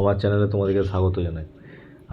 আমার চ্যানেলে তোমাদেরকে স্বাগত জানাই।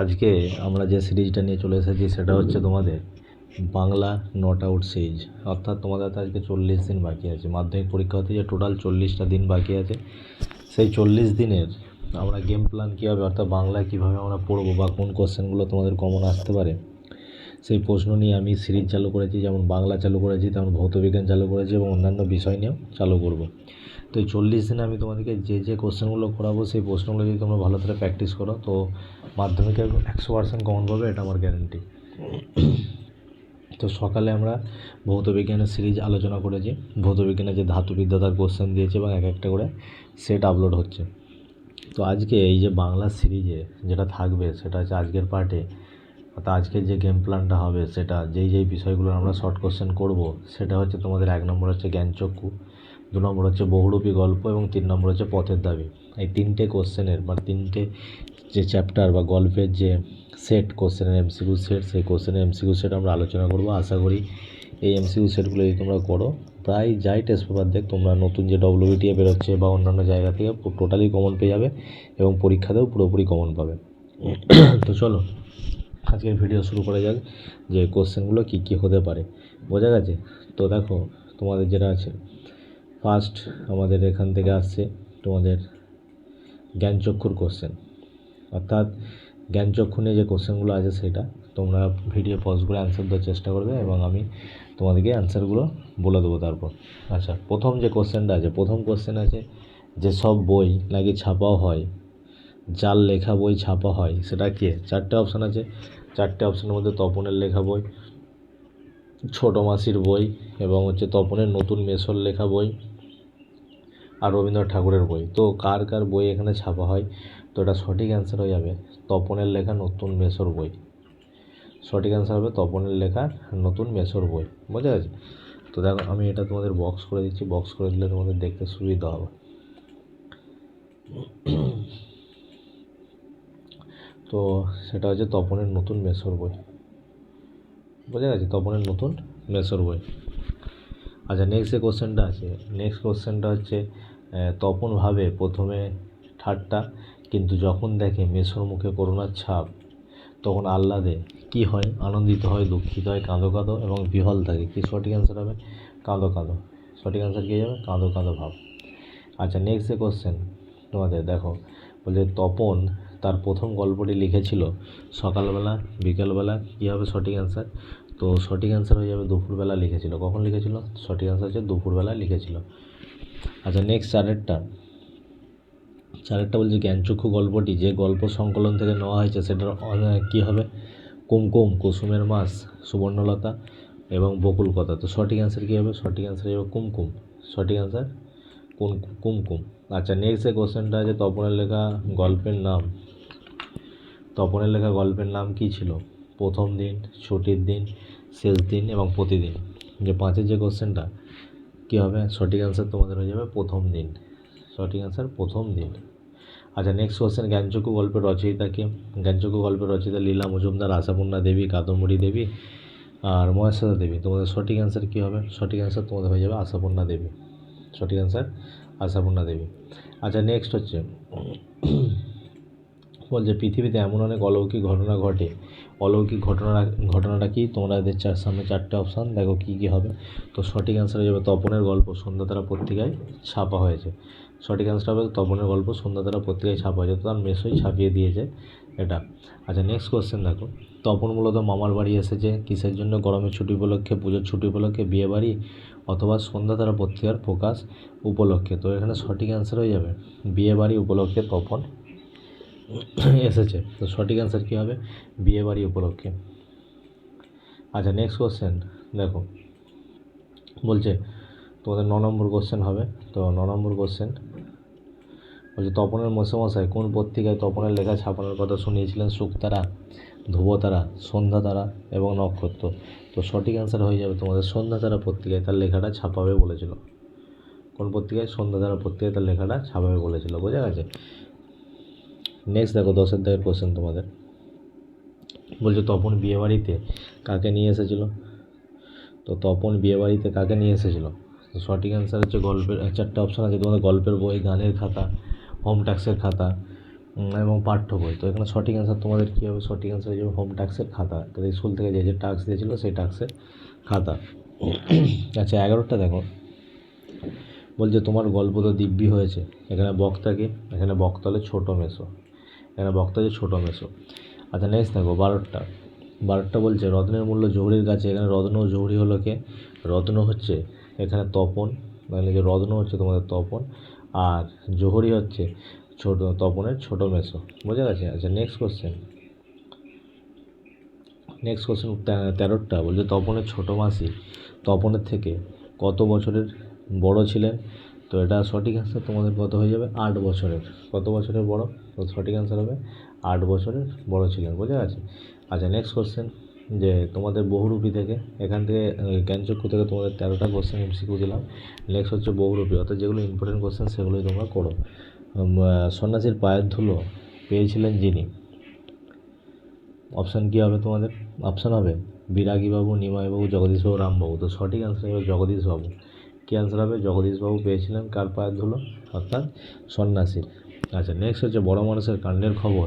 আজকে আমরা যে সিরিজটা নিয়ে চলে এসেছি, সেটা হচ্ছে তোমাদের বাংলা নট আউট সিরিজ। অর্থাৎ তোমাদের আজকে চল্লিশ দিন বাকি আছে। মাধ্যমিক পরীক্ষা হতে যে টোটাল চল্লিশটা দিন বাকি আছে, সেই চল্লিশ দিনের আমরা গেম প্ল্যান কী হবে অর্থাৎ বাংলা কীভাবে আমরা পড়ব বা কোন কোশ্চেনগুলো তোমাদের কমন আসতে পারে সেই প্রশ্ন নিয়ে আমি সিরিজ চালু করেছি, যেমন বাংলা চালু করেছি, তেমন ভৌতবিজ্ঞান চালু করেছি এবং অন্যান্য বিষয় নিয়েও চালু করব। তো এই চল্লিশ দিনে আমি তোমাদেরকে যে যে কোশ্চেনগুলো করাবো, সেই প্রশ্নগুলো যদি তোমরা ভালো করে প্র্যাকটিস করো, তো মাধ্যমিকে একশো পার্সেন্ট কমন পাবে, এটা আমার গ্যারেন্টি। তো সকালে আমরা ভৌতবিজ্ঞানের সিরিজ আলোচনা করেছি। ভৌতবিজ্ঞানের যে ধাতুবিদ্যা, তার কোশ্চেন দিয়েছে এবং এক একটা করে সেট আপলোড হচ্ছে। তো আজকে এই যে বাংলা সিরিজে যেটা থাকবে, সেটা হচ্ছে আজকের পার্টে অর্থাৎ আজকের যে গেম প্ল্যানটা হবে সেটা, যেই যেই বিষয়গুলো আমরা শর্ট কোশ্চেন করব, সেটা হচ্ছে তোমাদের এক নম্বর হচ্ছে জ্ঞানচক্ষু, দু নম্বর হচ্ছে বহুরূপী গল্প এবং তিন নম্বর হচ্ছে পথের দাবি। এই তিনটে কোশ্চেনের বা তিনটে যে চ্যাপ্টার বা গল্পের যে সেট কোশ্চেনের এমসিকিউ সেট সেই কোশ্চেনের এমসিকিউ সেট আমরা আলোচনা করব। আশা করি এই এমসিকিউ সেটগুলো যদি তোমরা করো প্রায় যাই টেস্ট পেপার দেখ, তোমরা নতুন যে ডব্লিউবিটিএ বেরোচ্ছে বা অন্যান্য জায়গা থেকে, টোটালি কমন পেয়ে যাবে এবং পরীক্ষাতেও পুরোপুরি কমন পাবে। তো চলো আজকের ভিডিও শুরু করা যাক যে কোশ্চেনগুলো কী কী হতে পারে। বোঝা গেছে? তো দেখো, তোমাদের যেটা আছে ফার্স্ট আমাদের এখান থেকে আসছে তোমাদের জ্ঞানচক্ষুর কোশ্চেন অর্থাৎ জ্ঞানচক্ষু নিয়ে যে কোশ্চেনগুলো আছে সেটা তোমরা ভিডিও পজ করে অ্যান্সার দেওয়ার চেষ্টা করবে এবং আমি তোমাদেরকে অ্যান্সারগুলো বলে দেবো তারপর। আচ্ছা প্রথম যে কোশ্চেনটা আছে, প্রথম কোশ্চেন আছে যে সব বই নাকি ছাপাও হয়? যার লেখা বই ছাপা হয়, সেটা কে? চারটে অপশান আছে। চারটে অপশানের মধ্যে তপনের লেখা বই, ছোটো মাসির বই, এবং হচ্ছে তপনের নতুন মেসর লেখা বই, আর রবীন্দ্রনাথ ঠাকুরের বই। তো কার কার বই এখানে ছাপা হয়? তো এটা সঠিক অ্যান্সার হয়ে যাবে, তপনের লেখা নতুন মেসর বই। সঠিক অ্যান্সার হবে তপনের লেখা নতুন মেসর বই। বোঝা গেছে তো দেখো, আমি এটা তোমাদের বক্স করে দিচ্ছি। বক্স করে দিলে তোমাদের দেখতে সুবিধা হবে। তো সেটা হচ্ছে তপনের নতুন মেসর বই। বোঝা গেছে? তপনের নতুন মেসর বই। আচ্ছা নেক্সট যে কোশ্চেনটা আছে নেক্সট কোশ্চেনটা হচ্ছে তপন ভাবে প্রথমে ঠাট্টা, কিন্তু যখন দেখে মেসোর মুখে করোনার ছাপ, তখন আহ্লাদে কী হয়? আনন্দিত হয়, দুঃখিত হয়, কাঁদো কাঁদো এবং বিহল থাকে। কি সঠিক অ্যান্সার হবে? কাঁদো কাঁদো। সঠিক অ্যান্সার কী যাবে? কাঁদো কাঁদো ভাব। আচ্ছা নেক্সট যে কোশ্চেন তোমাদের, দেখো, বলছে তপন তার প্রথম গল্পটি লিখেছিল সকালবেলা, বিকেলবেলা, কী হবে সঠিক অ্যান্সার তো সঠিক অ্যান্সার হয়ে যাবে দুপুরবেলা লিখেছিল। কখন লিখেছিল? সঠিক অ্যান্সার হচ্ছে দুপুরবেলা লিখেছিল। আচ্ছা নেক্সট চারেরটা। চারেরটা বলছে জ্ঞানচক্ষু গল্পটি, যে গল্প সংকলন থেকে নেওয়া হয়েছে, সেটার কী হবে? কুমকুম, কুসুমের মাস সুবর্ণলতা এবং বকুল কথা তো সঠিক অ্যান্সার কী হবে? সঠিক অ্যান্সার হবে কুমকুম। সঠিক অ্যান্সার কুমকুম। আচ্ছা নেক্সট যে কোশ্চেনটা আছে, তপনের লেখা গল্পের নাম। তপনের লেখা গল্পের নাম কী ছিল? প্রথম দিন, ছুটির দিন, শেষ দিন এবং প্রতিদিন। যে পাঁচের যে কোশ্চেনটা, কী হবে? সঠিক অ্যান্সার তোমাদের হয়ে যাবে প্রথম দিন। সঠিক অ্যান্সার প্রথম দিন। আচ্ছা নেক্সট কোশ্চেন জ্ঞানচক্ষু গল্পের রচয়িতা কে? জ্ঞানচক্ষু গল্পের রচয়িতা লীলা মজুমদার আশাপূর্ণা দেবী, কাদম্বরী দেবী আর মহেশ্বরা দেবী। তোমাদের সঠিক অ্যান্সার কী হবে? সঠিক অ্যান্সার তোমাদের হয়ে যাবে আশাপূর্ণা দেবী। সঠিক অ্যান্সার আশাপূর্ণা দেবী। আচ্ছা নেক্সট হচ্ছে বলছে পৃথিবীতে এমন অনেক অলৌকিক ঘটনা ঘটে। অলৌকিক ঘটনা, ঘটনাটা কি? তোমরা এদের চার, সামনে চারটে অপশান দেখো কী কী হবে। তো সঠিক অ্যান্সার হয়ে যাবে তপনের গল্প, সন্ধ্যাতারা পত্রিকায় ছাপা হয়েছে। সঠিক অ্যান্সার হবে তপনের গল্প, সন্ধ্যাতারা পত্রিকায় ছাপা হয়েছে। তো তার মেসোই ছাপিয়ে দিয়েছে এটা। আচ্ছা নেক্সট কোয়েশ্চেন দেখো। তপন মূলত মামার বাড়ি এসেছে। কিসের জন্য? গরমের ছুটি উপলক্ষে, পুজোর ছুটি উপলক্ষে বিয়ে বাড়ি অথবা সন্ধ্যাতারা পত্রিকার প্রকাশ উপলক্ষে? তো এখানে সঠিক অ্যান্সার হয়ে যাবে। বিয়ে বাড়ি উপলক্ষে তপন এসেছে। তো সঠিক অ্যান্সার কী হবে? বিয়ে বাড়ি উপলক্ষে। আচ্ছা নেক্সট কোশ্চেন দেখো। বলছে, তোমাদের ন নম্বর কোশ্চেন হবে। তো ন নম্বর কোশ্চেন বলছে, তপনের মশাই, কোন পত্রিকায় তপনের লেখা ছাপানোর কথা শুনিয়েছিলেন? শুকতারা, ধ্রুবতারা, সন্ধ্যাতারা এবং নক্ষত্র। তো সঠিক অ্যান্সার হয়ে যাবে তোমাদের সন্ধ্যাতারা পত্রিকায়, তার লেখাটা ছাপাবে বলেছিল। কোন পত্রিকায়? সন্ধ্যাতারা পত্রিকায় তার লেখাটা ছাপাবে বলেছিল, বোঝা গেছে? নেক্সট দেখো দশের দাগের কোশ্চেন তোমাদের। বলছে, তপন বিয়েবাড়িতে কাকে নিয়ে এসেছিল? তো তপন বিয়েবাড়িতে কাকে নিয়ে এসেছিল? সঠিক অ্যান্সার হচ্ছে গল্পের, চারটে অপশান আছে, তোমাদের গল্পের বই, গানের খাতা হোম ট্যাক্সের খাতা এবং পাঠ্য বই। তো এখানে সঠিক অ্যান্সার তোমাদের কী হবে? সঠিক অ্যান্সার যাবে হোম ট্যাক্সের খাতা। তো স্কুল থেকে যে যে ট্যাক্স দিয়েছিলো, সেই ট্যাক্সের খাতা। আচ্ছা এগারোটা দেখো। বলছে, তোমার গল্প তো দিব্যি হয়েছে। এখানে বক্তাকে এখানে বক্তা ছোটো মেসো। এখানে বক্তা হচ্ছে ছোটো মেসো? আচ্ছা নেক্সট দেখো, বারোটা। বারোটা বলছে, রত্নের মূল্য জহুরির কাছে। এখানে রত্ন ও জহুরি হলো কে? রত্ন হচ্ছে এখানে তপন মানে যে রত্ন হচ্ছে তোমাদের তপন, আর জহুরি হচ্ছে ছোট, তপনের ছোটো মেসো। বোঝা গেছে? আচ্ছা নেক্সট কোশ্চেন নেক্সট কোশ্চেন তেরোটা বলছে, তপনের ছোটো মাসি, তপনের থেকে কত বছরের বড় ছিলেন? তো এটা সঠিক অ্যান্সার তোমাদের কত হয়ে যাবে? আট বছরের। কত বছরের বড়? তো সঠিক অ্যান্সার হবে আট বছরের বড় ছিলেন, বোঝা গেছে? আচ্ছা নেক্সট কোশ্চেন যে তোমাদের বহুরূপী থেকে, এখান থেকে জ্ঞানচক্ষু থেকে তোমাদের তেরোটা কোশ্চেন এমসিকিউ দিলাম। নেক্সট হচ্ছে বহুরূপী, অর্থাৎ যেগুলো ইম্পর্টেন্ট কোশ্চেন সেগুলোই তোমরা করো। সন্ন্যাসীর পায়ের ধুলো পেয়েছিলেন যিনি। অপশান কী হবে তোমাদের? অপশান হবে বিরাগীবাবু, নিমাইবাবু জগদীশবাবু রামবাবু। তো সঠিক অ্যান্সার হবে জগদীশবাবু কী অ্যান্সার হবে? জগদীশবাবু পেয়েছিলেন, কার পায়ের ধুলো? অর্থাৎ সন্ন্যাসীর। আচ্ছা নেক্সট হচ্ছে বড় মানুষের কাণ্ডের খবর।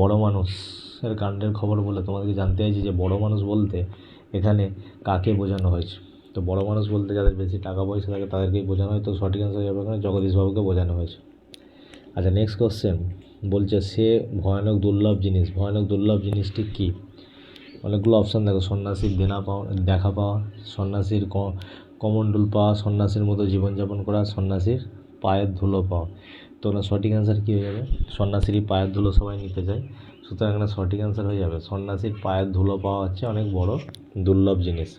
বড় মানুষের কাণ্ডের খবর বলে তোমাদেরকে জানতে চাইছি যে বড় মানুষ বলতে এখানে কাকে বোঝানো হয়েছে? তো বড় মানুষ বলতে যাদের বেশি টাকা পয়সা থাকে তাদেরকেই বোঝানো হয়। তো সঠিক অ্যান্সার যাবে এখানে জগদীশবাবুকে বোঝানো হয়েছে। আচ্ছা নেক্সট কোশ্চেন বলছে, সে ভয়ানক দুর্লভ জিনিস। ভয়ানক দুর্লভ জিনিসটি কী? অনেকগুলো অপশান দেখো। সন্ন্যাসীর দেনা পাওয়া, দেখা পাওয়া, সন্ন্যাসীর কমণ্ডল পাওয়া সন্ন্যাসীর মতো জীবনযাপন করা সন্ন্যাসীর পায়ের ধুলো পাওয়া তো না সঠিক অ্যান্সার কী হয়ে যাবে? সন্ন্যাসীরই পায়ের ধুলো সবাই নিতে চায়। সুতরাং এখানে সঠিক অ্যান্সার হয়ে যাবে। সন্ন্যাসীর পায়ের ধুলো পাওয়া হচ্ছে অনেক বড় দুর্লভ জিনিস।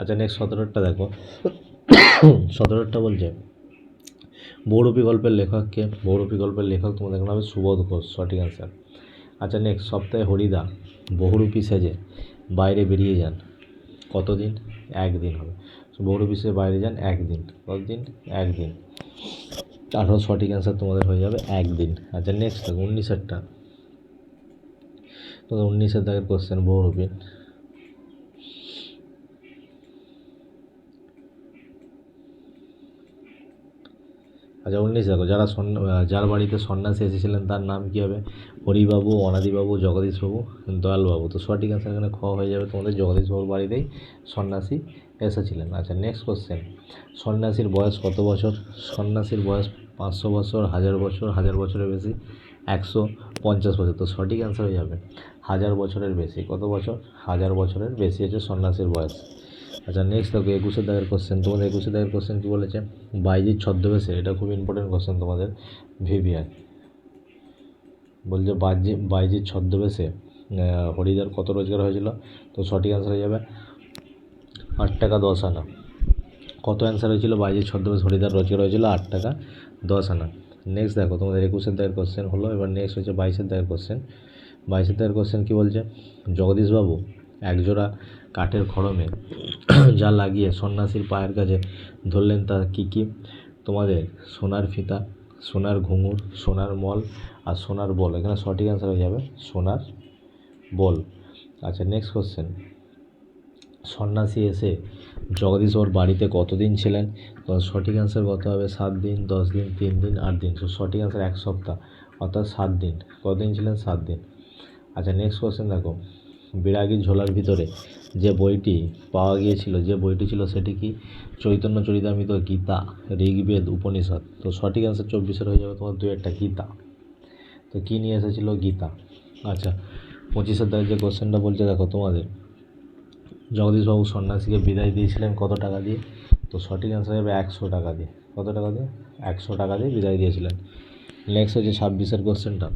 আচ্ছা নেক্সট সতেরোটা দেখো। সতেরোটা বলছে বহুরূপী গল্পের লেখককে বহুরূপী গল্পের লেখক তোমাদের এখানে হবে সুবোধ ঘোষ, সঠিক অ্যান্সার আচ্ছা নেক্সট সপ্তাহে হরিদা, বহুরূপী সেজে বাইরে বেরিয়ে যান। কতদিন? একদিন হবে। বৌর বিশ্বের বাইরে যান একদিন, কতদিন? একদিন। আঠারো সঠিক অ্যান্সার তোমাদের হয়ে যাবে একদিন। আচ্ছা নেক্সট দেখো, উনিশেরটা। তোমাদের উনিশের দাগের কোশ্চেন বহুরূপী আচ্ছা উনিশ দেখো, যারা যার বাড়িতে সন্ন্যাসী এসেছিলেন, তার নাম কী হবে? হরিবাবু, অনাদিবাবু, জগদীশবাবু, দয়ালবাবু। তো সঠিক অ্যান্সার এখানে খ হয়ে যাবে, তোমাদের জগদীশবাবুর বাড়িতেই সন্ন্যাসী এসেছিলেন। আচ্ছা নেক্সট কোশ্চেন সন্ন্যাসীর বয়স কত বছর? সন্ন্যাসীর বয়স পাঁচশো বছর, হাজার বছর, হাজার বছরের বেশি, একশো পঞ্চাশ বছর। তো সঠিক অ্যান্সার হয়ে যাবে, হাজার বছরের বেশি। কত বছর? হাজার বছরের বেশি হচ্ছে সন্ন্যাসীর বয়স। আচ্ছা নেক্সট দেখো, একুশে দাগের কোশ্চেন তোমাদের একুশে দাগের কোশ্চেন কী বলেছে? বাইজির ছদ্মবেশে, এটা খুব ইম্পর্টেন্ট কোশ্চেন তোমাদের ভিভিআর বলছে বাইজি, বাইজির ছদ্মবেশে হরিদার কত রোজগার হয়েছিল? তো সঠিক অ্যান্সার হয়ে যাবে, আট টাকা দশ আনা। কত অ্যান্সার হয়েছিল? বাইজির ছদ্মবেশ, হরিদার রোজগার হয়েছিল আট টাকা দশ আনা। নেক্সট দেখো, তোমাদের একুশের দাগের কোশ্চেন হলো, এবার নেক্সট হচ্ছে বাইশের দাগের কোশ্চেন বাইশের দাগের কোশ্চেন কী বলছে? জগদীশবাবু, একজোড়া কাঠের খড়মে যা লাগিয়ে সন্ন্যাসীর পায়ের কাছে ধরলেন তা কী কী? তোমাদের সোনার ফিতা, সোনার ঘুঙুর, সোনার মল আর সোনার বল। এখানে সঠিক অ্যান্সার হয়ে যাবে, সোনার বল। আচ্ছা নেক্সট কোশ্চেন সন্ন্যাসী এসে জগদীশ ওর বাড়িতে কতদিন ছিলেন? সঠিক অ্যান্সার কত হবে? সাত দিন, দশ দিন, তিন দিন, আট দিন। তো সঠিক অ্যান্সার এক সপ্তাহ, অর্থাৎ সাত দিন। কতদিন ছিলেন? সাত দিন। আচ্ছা নেক্সট কোশ্চেন দেখো। বিরাগীর ঝোলার ভিতরে যে বইটি পাওয়া গিয়েছিল, যে বইটি ছিল সেটি কি চৈতন্য চরিতামৃত গীতা, ঋগ্বেদ, উপনিষদ? তো সঠিক অ্যান্সার চব্বিশের হয়ে যাবে তোমার দু একটা গীতা। তো কী নিয়ে এসেছিল গীতা? আচ্ছা পঁচিশের দাগে যে কোশ্চেনটা বলছে, দেখো তোমাদের। জগদীশবাবু সন্ন্যাসীকে বিদায় দিয়েছিলেন কত টাকা দিয়ে? তো সঠিক অ্যান্সার হবে একশো টাকা দিয়ে। কত টাকা দিয়ে? একশো টাকা দিয়ে বিদায় দিয়েছিলেন। নেক্সট হচ্ছে ছাব্বিশের কোশ্চেনটা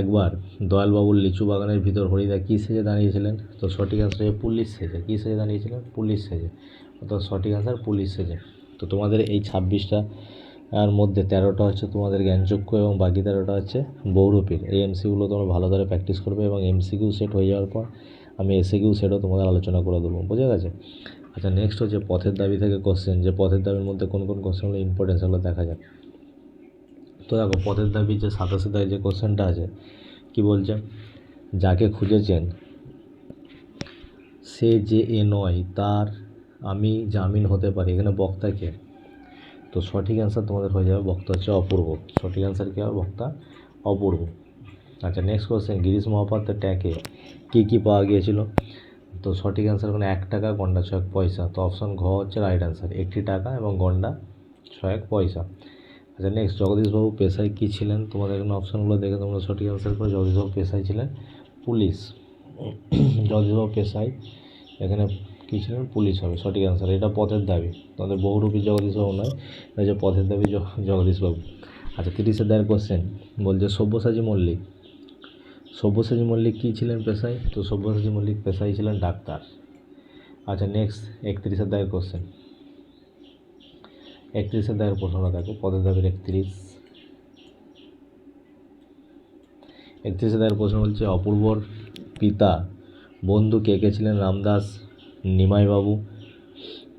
একবার দয়ালবাবুর লিচু বাগানের ভিতর হরিদা কী সেজে দাঁড়িয়েছিলেন? তো সঠিক হবে পুলিশ সেজে। কী সেজে দাঁড়িয়েছিলেন? পুলিশ সেজে। অর্থাৎ সঠিক অ্যান্সার পুলিশ সেজে। তো তোমাদের এই ছাব্বিশটা আর মধ্যে তেরোটা হচ্ছে তোমাদের জ্ঞানচক্ষু এবং বাকি তেরোটা হচ্ছে বহুরূপীর এই এমসিগুলো তোমরা ভালো করে প্র্যাকটিস করবে এবং এমসিকিউ সেট হয়ে যাওয়ার পর আমি এসিকিউ সেটও তোমাদের আলোচনা করে দেবো। বুঝে গেছে? আচ্ছা নেক্সট হচ্ছে পথের দাবি থেকে কোশ্চেন যে পথের দাবির মধ্যে কোন কোন কোশ্চেনগুলো ইম্পর্টেন্স সেগুলো দেখা যাক। তো দেখো, পথের দাবি যে সাতাশে দাবি যে কোশ্চেনটা আছে, কি বলছে? যাকে খুঁজেছেন, সে যে এ নয়, তার আমি জামিন হতে পারি। এখানে বক্তাকে তো সঠিক অ্যান্সার তোমাদের হয়ে যাবে বক্তা হচ্ছে অপূর্ব। সঠিক অ্যান্সার কী হবে? বক্তা অপূর্ব। আচ্ছা নেক্সট কোয়েশ্চেন গিরিশ মহাপাত্রের ট্যাঁকে কী কী পাওয়া গিয়েছিল? তো সঠিক অ্যান্সার কোনো এক টাকা, গন্ডা ছয়েক পয়সা। তো অপশন ঘ হচ্ছে রাইট অ্যান্সার একটি টাকা এবং গন্ডা ছয়েক পয়সা। আচ্ছা নেক্সট জগদীশবাবু পেশায় কী ছিলেন? তোমাদের এখানে অপশানগুলো দেখে তোমরা সঠিক অ্যান্সার করে। জগদীশবাবু পেশায় ছিলেন পুলিশ। জগদীশবাবু পেশায় এখানে কী ছিলেন? পুলিশ হবে, সঠিক অ্যান্সার এটা পথের দাবি। তোমাদের বহুরূপী জগদীশবাবু নয় এটা যে পথের দাবি জগদীশবাবু। আচ্ছা তিরিশের দায়ের কোশ্চেন বলছে, সব্যসাচী মল্লিক। সব্যসাচী মল্লিক কী ছিলেন পেশায়? তো সব্যসাচী মল্লিক পেশায় ছিলেন ডাক্তার। আচ্ছা নেক্সট একত্রিশের দায়ের কোশ্চেন একত্রিশের দায়ের প্রশ্নটা দেখো পদের দাবির একত্রিশ। একত্রিশে দায়ের প্রশ্ন বলছে, অপূর্বর পিতা বন্ধু কে কে ছিলেন? রামদাস, নিমাইবাবু,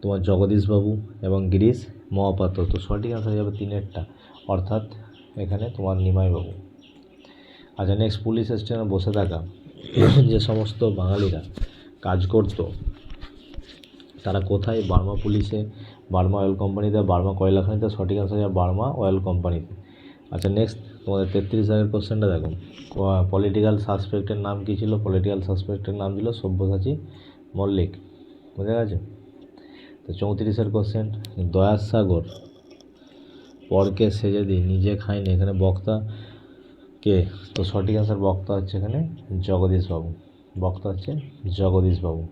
তোমার জগদীশবাবু এবং গিরিশ মহাপাত্র। তো সঠিক আনসার যাবে তিনেরটা। অর্থাৎ এখানে তোমার নিমাইবাবু। আচ্ছা নেক্সট পুলিশ স্টেশনে বসে থাকা। যে সমস্ত বাঙালিরা কাজ করতো তারা কোথায়? বার্মা পুলিশে। বার্মা অয়েল কোম্পানিতে বার্মা কয়লা খনিতে? সঠিক আনসার যাবে বার্মা অয়েল কোম্পানিতে আচ্ছা নেক্সট তোমাদের তেত্রিশ আগের কোশ্চেনটা দেখো। পলিটিক্যাল সাসপেক্টের নাম কী ছিল? পলিটিক্যাল সাসপেক্টের নাম ছিল সব্যসাচী মল্লিক। বুঝে গেছে? তো চৌত্রিশের কোশ্চেন দয়াস সাগর। পরকে সে যদি নিজে খাইনি এখানে বক্তা কে? তো সঠিক আনসার বক্তা হচ্ছে এখানে জগদীশবাবু বক্তা হচ্ছে জগদীশবাবু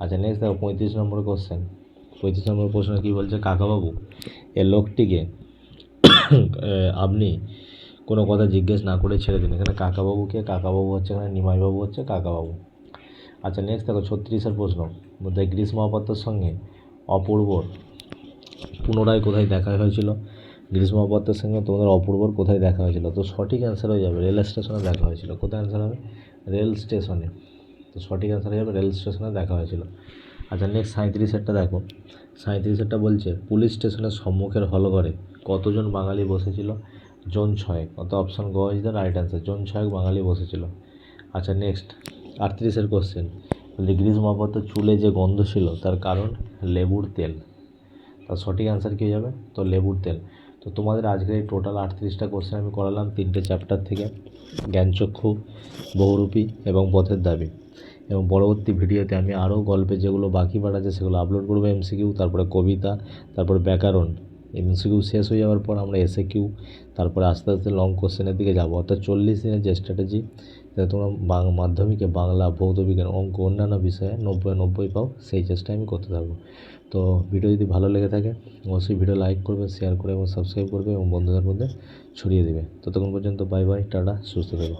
আচ্ছা নেক্সট দেখো, পঁয়ত্রিশ নম্বর কোশ্চেন পঁয়ত্রিশ নম্বর প্রশ্ন কী বলছে? কাকাবাবু, এ লোকটিকে আপনি কোনো কথা জিজ্ঞেস না করে ছেড়ে দিন। এখানে কাকাবাবুকে, কাকাবাবু হচ্ছে এখানে নিমাইবাবু হচ্ছে কাকাবাবু। আচ্ছা নেক্সট দেখো, ছত্রিশের প্রশ্ন। মধ্যে গ্রীষ্ম মহাপাত্রর সঙ্গে অপূর্বর পুনরায় কোথায় দেখা হয়েছিল? গ্রীষ্ম সঙ্গে তোমাদের অপূর্বর কোথায় দেখা হয়েছিল? তো সঠিক অ্যান্সার হয়ে যাবে। রেল স্টেশনে দেখা হয়েছিল। কোথায় অ্যান্সার হবে? রেল স্টেশনে তো সঠিক অ্যান্সার যাবে রেল স্টেশনে দেখা হয়েছিল। আচ্ছা নেক্সট সাঁত্রিশেরটা দেখো। সাঁত্রিশেরটা বলছে, পুলিশ স্টেশনের সম্মুখের হলঘরে কতজন বাঙালি বসেছিল? জন ছয়েক অত অপশন গ ইজ দ্য রাইট অ্যান্সার জন ছয়েক বাঙালি বসেছিল। আচ্ছা নেক্সট আটত্রিশের কোশ্চেন বলছে মহাপাত্র চুলে যে গন্ধ ছিল, তার কারণ লেবুর তেল। তার সঠিক অ্যান্সার কী যাবে? তো লেবুর তেল। তো তোমাদের আজকের এই টোটাল আটত্রিশটা কোশ্চেন আমি করালাম তিনটে চ্যাপ্টার থেকে। জ্ঞানচক্ষু, বহুরূপী এবং পথের দাবি। এবং পরবর্তী ভিডিওতে আমি আরও গল্পে যেগুলো বাকি পাঠ আছে সেগুলো আপলোড করব এমসিকিউ তারপরে কবিতা, তারপরে ব্যাকরণ। এমসিকিউ শেষ হয়ে যাওয়ার পর আমরা এসে কিউ তারপরে আস্তে আস্তে লং কোশ্চেনের দিকে যাব। অর্থাৎ চল্লিশ দিনের যে স্ট্র্যাটেজি যাতে তোমরা মাধ্যমিকে বাংলা, ভৌত বিজ্ঞান অঙ্ক, অন্যান্য বিষয়ে নব্বই নব্বই পাও, সেই চেষ্টা আমি করতে থাকব। তো ভিডিও যদি ভালো লেগে থাকে, অবশ্যই ভিডিও লাইক করবে শেয়ার করবে এবং সাবস্ক্রাইব করবে এবং বন্ধুদের মধ্যে ছড়িয়ে দেবে। ততক্ষণ পর্যন্ত বাই বাই টাটা, সুস্থ থেকো।